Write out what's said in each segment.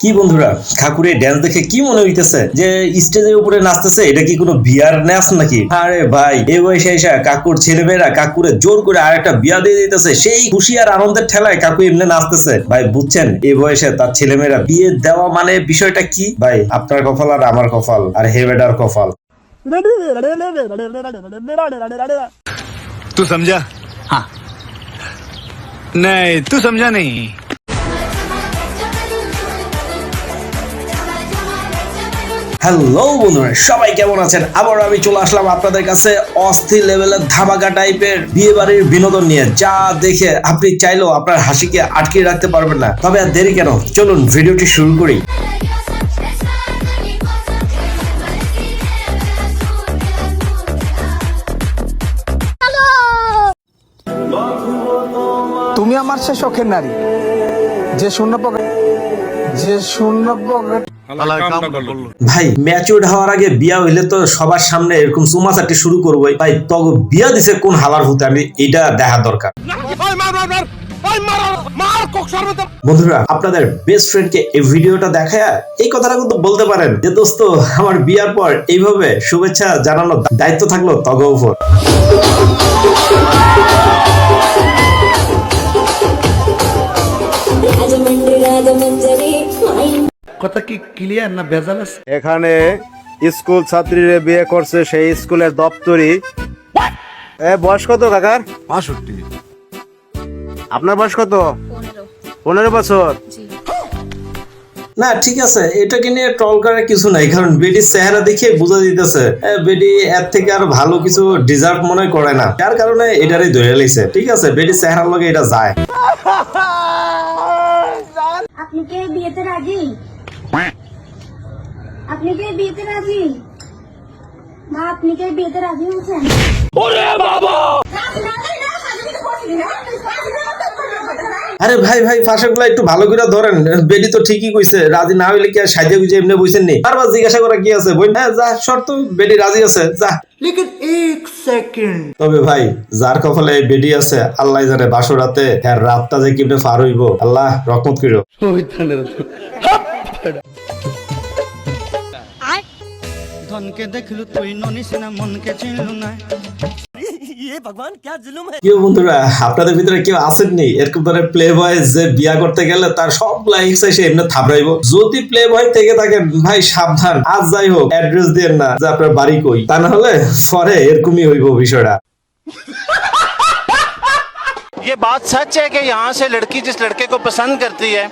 কি বন্ধুরা ঠাকুরের ড্যান্স দেখে কি মনে হইতেছে যে স্টেজের উপরে নাচতেছে? এটা কি কোনো বিয়ার ন্যাস নাকি? আরে ভাই এ বয়সে এসে কাকুর ছেলেমেয়েরা কাকুরে জোর করে আর একটা বিয়া দিয়ে দিতেছে। সেই খুশি আর আনন্দের ঠেলায় কাকু এমনি নাচতেছে। ভাই বুঝছেন এ বয়সে তার ছেলেমেয়েরা বিয়ে দেওয়া মানে বিষয়টা কি? ভাই আপনার কপাল আর আমার কপাল আর হেবেডার কপাল। তুই সমঝা? হ্যাঁ नहीं तू समझा नहीं হ্যালো বন্ধুরা সবাই কেমন আছেন আবার আমি চলে আসলাম আপনাদের কাছে অস্থির লেভেলের ধামাকা টাইপের বিয়ে বাড়ির বিনোদন নিয়ে যা দেখে আপনি চাইলেও আপনার হাসিকে আটকে রাখতে পারবেন না তবে আর দেরি কেন চলুন ভিডিওটি শুরু করি আমার সে শখের নারী। যে শূন্য পকেট যে শূন্য পকেট ভাই ম্যাচিউর হওয়ার আগে বিয়া হইলে তো সবার সামনে এরকম চুমাচাটি শুরু করবোই ভাই তগ বিয়া দিছে কোন হালার হতে আমি এটা দেখা দরকার। বন্ধুরা আপনাদের বেস্ট ফ্রেন্ডকে এই ভিডিওটা দেখায় এই কথাটা কিন্তু বলতে পারেন যে দোস্ত আমার বিয়ার পর এইভাবে শুভেচ্ছা জানানোর দায়িত্ব থাকল তগ উপর। কথা কি ক্লিয়ার না ভেজাল আছে? এখানে স্কুল ছাত্রীরা বিয়ে করছে সেই স্কুলের দপ্তরি এ বয়স কত কাকার? বাষট্টি। আপনার বয়স কত? পনেরো। বছর। না ঠিক আছে এটাকে নিয়ে ট্রল করার কিছু নাই কারণ বেডির চেহারা দেখে বোঝা দিতেছে এ, বেডি এর থেকে আর ভালো কিছু ডিজার্ভ মনে করে না। যার কারণে এটারই ধরে লাইছে ঠিক আছে বেডির চেহারার লগে এটা যায়। আপনি কি বিয়েতে রাজি? আপনি কি বিয়েতে রাজি? মা আপনি কি বিয়েতে রাজি হয়েছেন? আরে ভাই ভাই ফাঁসাগুলো একটু ভালো করে ধরেন। বেডি তো ঠিকই কইছে রাজি না হইলে কি আর সাইজে গুজে এমনি বইছেন নি? বারবার জিজ্ঞাসা করা কি আছে? বই না যা শর্ত বেডি রাজি আছে যা। লেকিন এক সেকেন্ড। তবে ভাই যার কপালে এই বেডি আছে আল্লাহ জানে বাসরাতে হ্যাঁ রাতটা যে কীভাবে পার হইব। আল্লাহ রহমত করিও। ধনকে দেখলু তুই ননিসিনা মনকে চিনলু না। কেউ বন্ধুরা আপনাদের ভিতরে কেউ আসেননি এরকম ধরনের প্লে বয় যে বিয়া করতে গেলে তার সব লাইফ সে এমনি থাবড়াইবো যদি প্লে বয় থেকে থাকেন ভাই সাবধান আজ যাই হোক অ্যাড্রেস দিয়ে না যে আপনার বাড়ি কই তা না হলে পরে এরকমই হইব বিষয়টা ये बात सच है कि यहाँ से लड़की जिस लड़के को पसंद करती है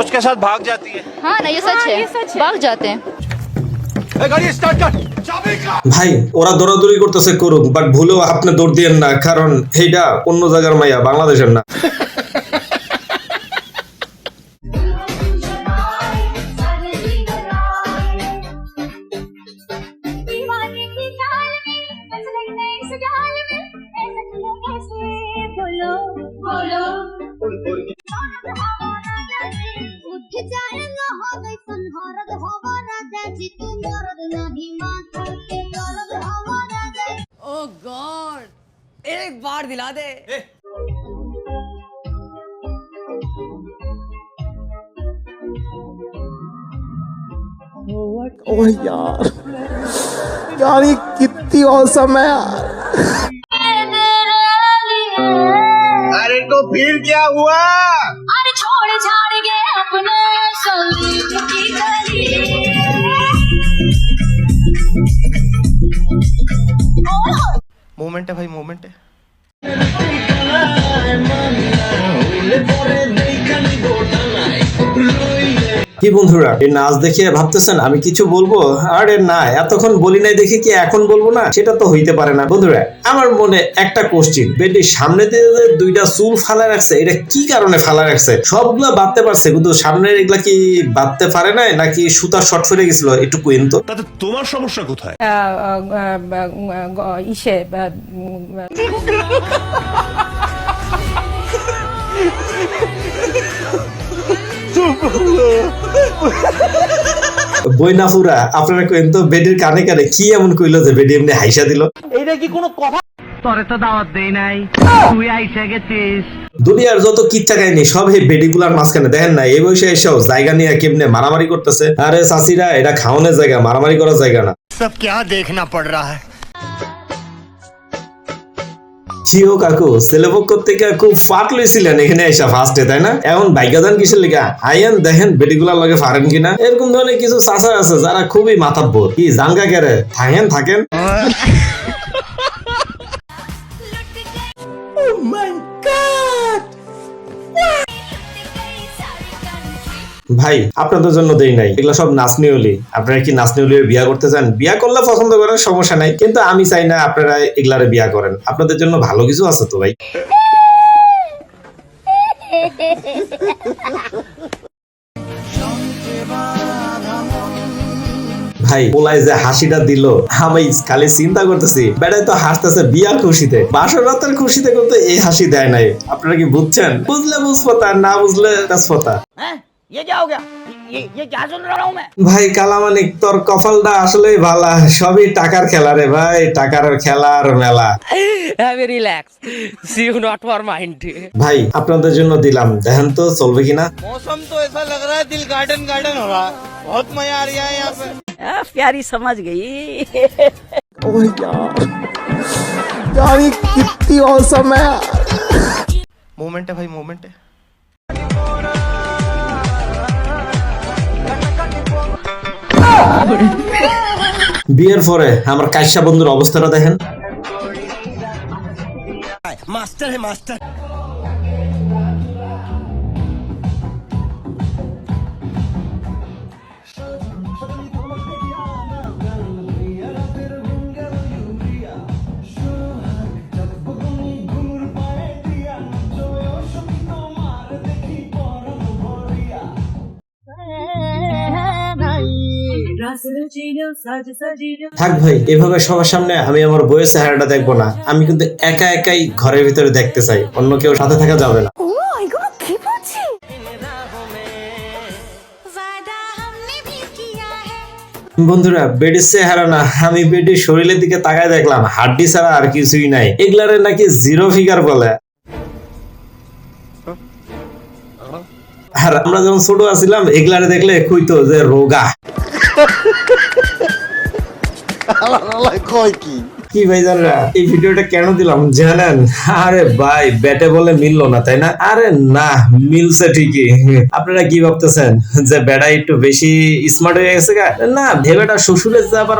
उसके साथ भाग जाती है हाँ ना ये सच है भाग जाते हैं ভাই, ওরা দৌড়াদৌড়ি করতেছে করুক বাট ভুলেও আপনি দৌড় দিয়েন না, কারণ এইটা অন্য জায়গার মাইয়া, বাংলাদেশের না। एक बार दिला दे। ओह यार यार ये कितनी औसम है यार। अरे तो फिर क्या हुआ? अरे छोड़ छाड़ के अपने मोमेंट है भाई मोमेंट है। পরে কি বন্ধুরা? এই নাচ দেখে ভাবতেছেন আমি কিছু বলব? আরে না এতক্ষণ বলি নাই দেখে কি এখন বলব না? সেটা তো হইতে পারে না। বন্ধুরা আমার মনে একটা কোশ্চিন বেটি সামনে দিয়ে দুইটা চুল ফালা রাখছে এটা কি কারণে ফালা রাখছে? সবগুলা বাঁধতে পারছে কিন্তু সামনের এগুলা কি বাঁধতে পারে নাই নাকি সুতা শর্ট ফেলে গেছিল? একটু কুইন তো। তাতে তোমার সমস্যা কোথায়? ইসে বই না ফুরা আপনারা তো বেডের কানে কানে কি এমন কইলো যে এমনি হাইসা দিল? এইটা কি কোনো কথা? তোরে তো দাওয়াত দেই নাই। তুই আইসা গেছিস। দুনিয়ার যত কিচ্ছা কাহিনি সব এই বেডিগুলার মাঝখানে। দেখেন না এই বয়সে এসেও জায়গা নিয়ে কেমনে মারামারি করতেছে? আরে চাষিরা এটা খাওয়ানোর জায়গা মারামারি করার জায়গা না। সব কে দেখনা পড় রা হ্যায়? কিও কাকু ছেলেপক্ষ থেকে খুব ফাট লইছিলেন এখানে এসা ফার্স্টে তাই না? এখন যান কিসের লেখা আইয়ান দেখেন বেটিগুলার লগে পারেন কিনা? এরকম ধরনের কিছু চাষা আছে যারা খুবই মাথা মাথাব্বর কি জাঙ্গা কেরে? থাকেন থাকেন। ভাই, আপনাদের জন্য দেই নাই। এগুলো সব নাচনি হলি আপনারা কি নাচনি হলি বিয়া করতে চান? বিয়া করলে পছন্দ করেন, সমস্যা নাই। কিন্তু আমি চাই না আপনারা এগুলারে বিয়া করেন। আপনাদের জন্য ভালো কিছু আছে তো ভাই। ভাই পোলাই যে হাসিটা দিল, আমি খালি চিন্তা করতেছি বেড়াই তো হাসতেছে বিয়া খুশিতে। বাসর রাতের খুশিতে কিন্তু এই হাসি দেয় নাই। আপনারা কি বুঝছেন? বুঝলে বুঝপতা না বুঝলে তেজপতা ভাই কালামানিক তোর কপালটা আসলেই ভালা সবই টাকার খেলা রে ভাই টাকার খেলার মেলা relax see you not for mind ভাই আপনাদের জন্য দিলাম দেখেন তো চলবে কিনা मौसम तो ऐसा लग रहा है दिल गार्डन गार्डन हो रहा है बहुत मजा आ रहा है यहाँ पे प्यारी समझ गई यार ये कितनी औसम है मोमेंट है भाई मोमेंट है বিয়ের পরে আমার কাশ্যা বন্ধুর অবস্থাটা দেখেন। মাস্টার হে মাস্টার। থাক ভাই এভাবে সবার সামনে আমি আমার বইয়ের চেহারাটা দেখব না। আমি কিন্তু একা একাই ঘরের ভিতরে দেখতে চাই অন্য কেউ সাথে থাকা যাবে না। বন্ধুরা বেডি চেহারা না আমি বেডি শরীরের দিকে তাকায় দেখলাম হাড্ডি ছাড়া আর কিছুই নাই। এগুলারে নাকি জিরো ফিগার বলে। আর আমরা যখন ছোট আছিলাম এগুলারে দেখলে খুঁজতো যে রোগা। আপনারা কি ভাবতেছেন যে একটু বেশি স্মার্ট হয়ে গেছে না, ভেবেটা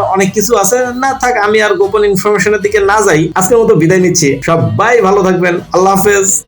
অনেক কিছু আছে, না থাক, আমি আর গোপন ইনফরমেশনের দিকে না যাই। আজকের মতো বিদায় নিচ্ছি। সবাই ভালো থাকবেন। আল্লাহ হাফেজ।